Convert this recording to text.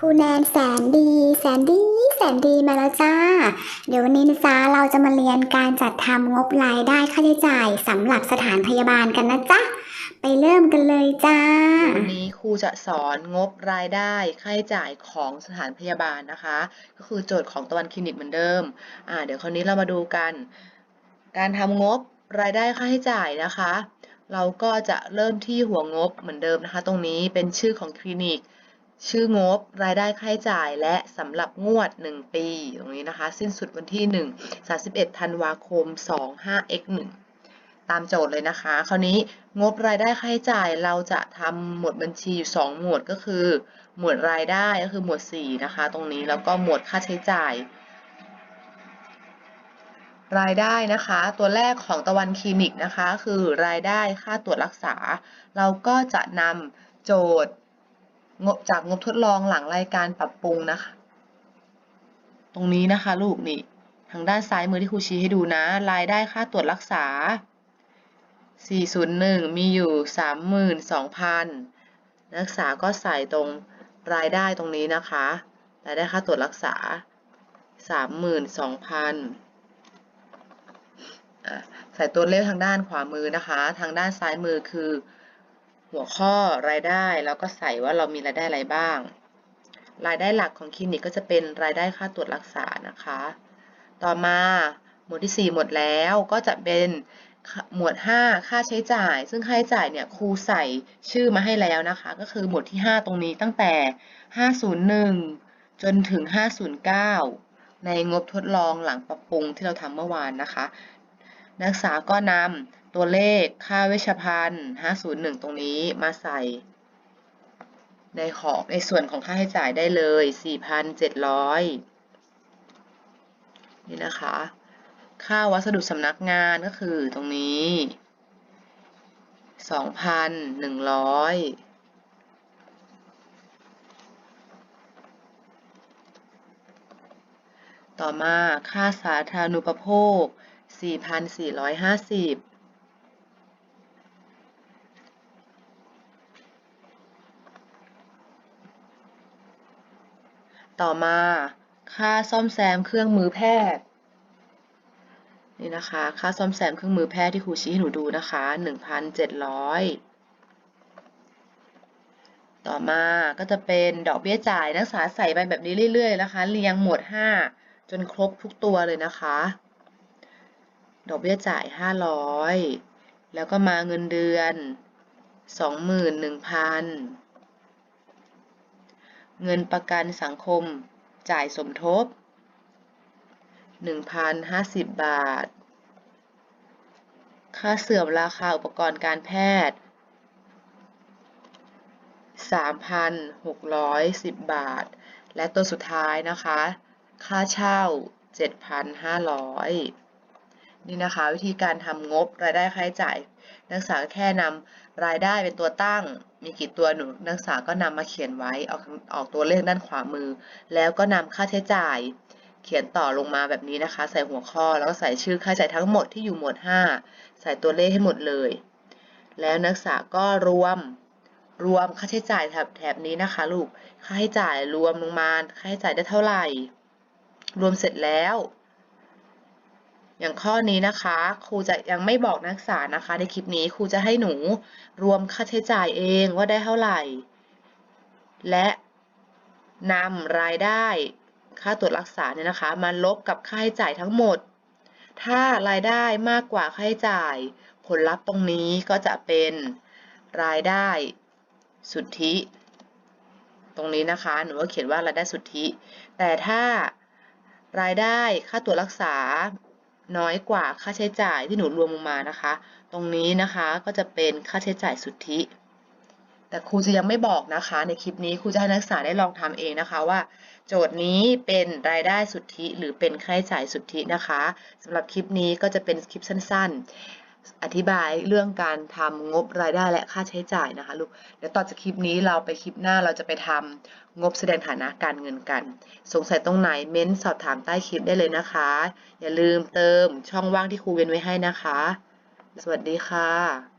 ครูแนนแสนดีแสนดีแสนดีมาแล้วจ้า เดี๋ยววันนี้นะจ๊ะเราจะมาเรียนการจัดทำงบรายได้ค่าใช้จ่ายสำหรับสถานพยาบาลกันนะจ๊ะ ไปเริ่มกันเลยจ้า วันนี้ครูจะสอนงบรายได้ค่าใช้จ่ายของสถานพยาบาลนะคะ ก็คือโจทย์ของตะวันคลินิกเหมือนเดิม อ่า เดี๋ยวคราวนี้เรามาดูกัน การทำงบรายได้ค่าใช้จ่ายนะคะ เราก็จะเริ่มที่หัวงบเหมือนเดิมนะคะ ตรงนี้เป็นชื่อของคลินิก ชื่องบรายได้ค่าใช้จ่ายและสำหรับงวด 1 ปี ตรงนี้นะคะ สิ้นสุดวันที่ 1 31 ธันวาคม 25 x 1 ตามโจทย์เลยนะคะ คราวนี้งบรายได้ค่าใช้จ่ายเราจะทำหมวดบัญชีอยู่ 2 หมวดก็คือ หมวดรายได้ก็คือหมวด 4 นะคะ ตรงนี้แล้วก็หมวดค่าใช้จ่าย รายได้นะคะ ตัวแรกของตะวันคลินิกนะคะ คือรายได้ค่าตรวจรักษา เราก็จะนำโจทย์ งบจากงบทดลองหลังรายการปรับปรุงนะคะ ตรงนี้นะคะลูกนี่ทางด้านซ้ายมือที่ครูชี้ให้ดูนะ รายได้ค่าตรวจรักษา 401 มีอยู่ 32,000นักศึกษาก็ใส่ตรงรายได้ตรงนี้นะคะ รายได้ค่าตรวจรักษา 32,000ใส่ตัวเลขทางด้านขวามือนะคะ ทางด้านซ้ายมือคือ หัวข้อรายได้แล้วก็ใส่ว่าเรามีรายได้อะไรบ้าง รายได้หลักของคลินิกก็จะเป็นรายได้ค่าตรวจรักษานะคะ ต่อมาหมวดที่ 4 หมดแล้วก็จะเป็นหมวด 5 ค่าใช้จ่าย ซึ่งค่าใช้จ่ายเนี่ยครูใส่ชื่อมาให้แล้วนะคะ ก็คือหมวดที่ 5 ตรงนี้ตั้งแต่ 501 จนถึง 509 ในงบทดลองหลังปรับปรุงที่เราทำเมื่อวานนะคะ นักศึกษาก็นำ ตัวเลขค่าเวชภัณฑ์501 ตรงนี้มาใส่ในของในส่วนของค่าใช้จ่ายได้เลย 4,700 นี่นะคะ ค่าวัสดุสำนักงานก็คือตรงนี้ 2,100ต่อมาค่าสาธารณูปโภค 4,450 ต่อมา ค่าซ่อมแซมเครื่องมือแพทย์นี่นะคะ ค่าซ่อมแซมเครื่องมือแพทย์ที่ครูชี้ให้หนูดูนะคะ1,700 ต่อมาก็จะเป็นดอกเบี้ยจ่ายนักศึกษาใส่ไปแบบนี้เรื่อยๆนะคะ เรียงหมวด 5 จนครบทุกตัวเลยนะคะ ดอกเบี้ยจ่าย 500 แล้วก็มาเงินเดือน 21,000 เงินประกันสังคม จ่ายสมทบ 1,050 บาท ค่าเสื่อมราคาอุปกรณ์การแพทย์ 3,610 บาท และตัวสุดท้ายนะคะ ค่าเช่า 7,500 นี่นะคะ วิธีการทำงบรายได้ค่าใช้จ่าย นักศึกษาแค่นำรายได้เป็นตัวตั้ง มีกี่ตัวหนูนักศึกษาก็นำมาเขียนไว้ออกออกตัวเลขด้านขวามือ แล้วก็นำค่าใช้จ่าย เขียนต่อลงมาแบบนี้นะคะ ใส่หัวข้อแล้วก็ใส่ชื่อค่าใช้จ่ายทั้งหมดที่อยู่หมวด 5 ใส่ตัวเลขให้หมดเลย แล้วนักศึกษาก็รวมรวมค่าใช้จ่ายแถบแถบนี้นะคะ ลูกค่าใช้จ่ายรวมลงมาค่าใช้จ่ายได้เท่าไหร่ รวมเสร็จแล้ว อย่างข้อนี้นะคะ ครูจะยังไม่บอกนักศึกษานะคะ ในคลิปนี้ครูจะให้หนูรวมค่าใช้จ่ายเองว่าได้เท่าไหร่ และนำรายได้ค่าตรวจรักษาเนี่ยนะคะมาลบกับค่าใช้จ่ายทั้งหมด ถ้ารายได้มากกว่าค่าใช้จ่าย ผลลัพธ์ตรงนี้ก็จะเป็นรายได้สุทธิ ตรงนี้นะคะหนูก็เขียนว่ารายได้สุทธิ แต่ถ้ารายได้ค่าตรวจรักษา น้อยกว่าค่าใช้จ่ายที่หนูรวมลงมานะคะ ตรงนี้นะคะก็จะเป็นค่าใช้จ่ายสุทธิ แต่ครูจะยังไม่บอกนะคะ ในคลิปนี้ครูจะให้นักศึกษาได้ลองทำเองนะคะว่า โจทย์นี้เป็นรายได้สุทธิหรือเป็นค่าใช้จ่ายสุทธินะคะสำหรับคลิปนี้ก็จะเป็นคลิปสั้น ๆ อธิบายเรื่องการทำงบรายได้และค่าใช้จ่ายนะคะลูก เดี๋ยวต่อจากคลิปนี้เราไปคลิปหน้าเราจะไปทำงบแสดงฐานะการเงินกัน สงสัยตรงไหนเม้นสอบถามใต้คลิปได้เลยนะคะ อย่าลืมเติมช่องว่างที่ครูเว้นไว้ให้นะคะ สวัสดีค่ะ